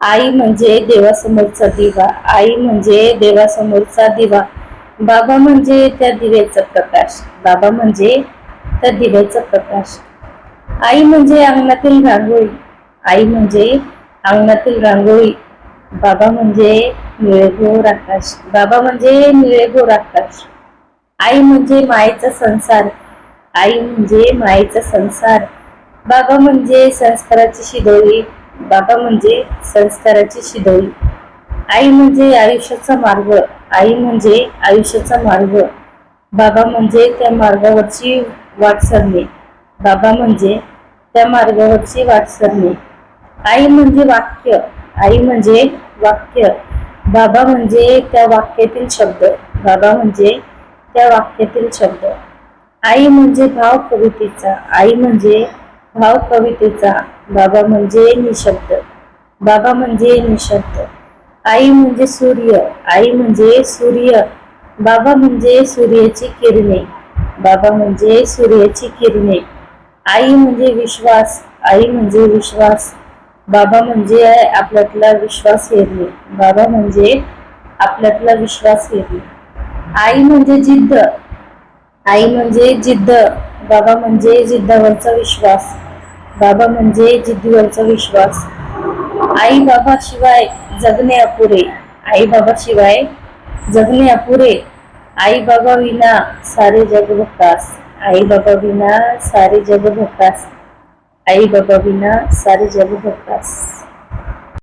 आई म्हणजे देवासमोरचा दिवा आई म्हणजे देवासमोरचा दिवा. बाबा म्हणजे त्या दिव्याचा प्रकाश बाबा म्हणजे त्या दिव्याचा प्रकाश. आई म्हणजे अंगणातील रांगोळी आई म्हणजे अंगणातील रांगोळी. बाबा म्हणजे निळेघोर आकाश बाबा म्हणजे निळेघोर आकाश. आई म्हणजे मायेचा संसार आई म्हणजे मायेचा संसार. बाबा म्हणजे संस्काराची शिदोळी बाबा म्हणजे संस्काराची शिदोरी. आई म्हणजे आयुष्याचा मार्ग. आई म्हणजे आयुष्याचा मार्ग. बाबा म्हणजे त्या मार्गावरची वाट सरणे. बाबा म्हणजे त्या मार्गावरची वाट सरणे. आई म्हणजे वाक्य. आई म्हणजे वाक्य. बाबा म्हणजे त्या वाक्यातील शब्द. बाबा म्हणजे त्या वाक्यातील शब्द. आई म्हणजे भाव कवितेचा. आई म्हणजे भाव कवितेचा बाबा म्हणजे निशब्द. बाबा म्हणजे निशब्द. आई म्हणजे सूर्य आई म्हणजे सूर्य. बाबा म्हणजे सूर्याची किरणे. बाबा म्हणजे सूर्याची किरणे. आई म्हणजे विश्वास आई म्हणजे विश्वास. बाबा म्हणजे आपल्यातला विश्वास हेरणे. बाबा म्हणजे आपल्यातला विश्वास हेरणे. आई म्हणजे जिद्द आई म्हणजे जिद्द बाबा म्हणजे जिद्दावरचा विश्वास बाबा म्हणजे जिद्दीवरचा विश्वास. आई बाबा शिवाय जगणे अपुरे आई बाबा शिवाय जगणे अपुरे. आई बाबा विना सारे जग भकास आई बाबा विना सारे जग भकास आई बाबा विना सारे जग भकास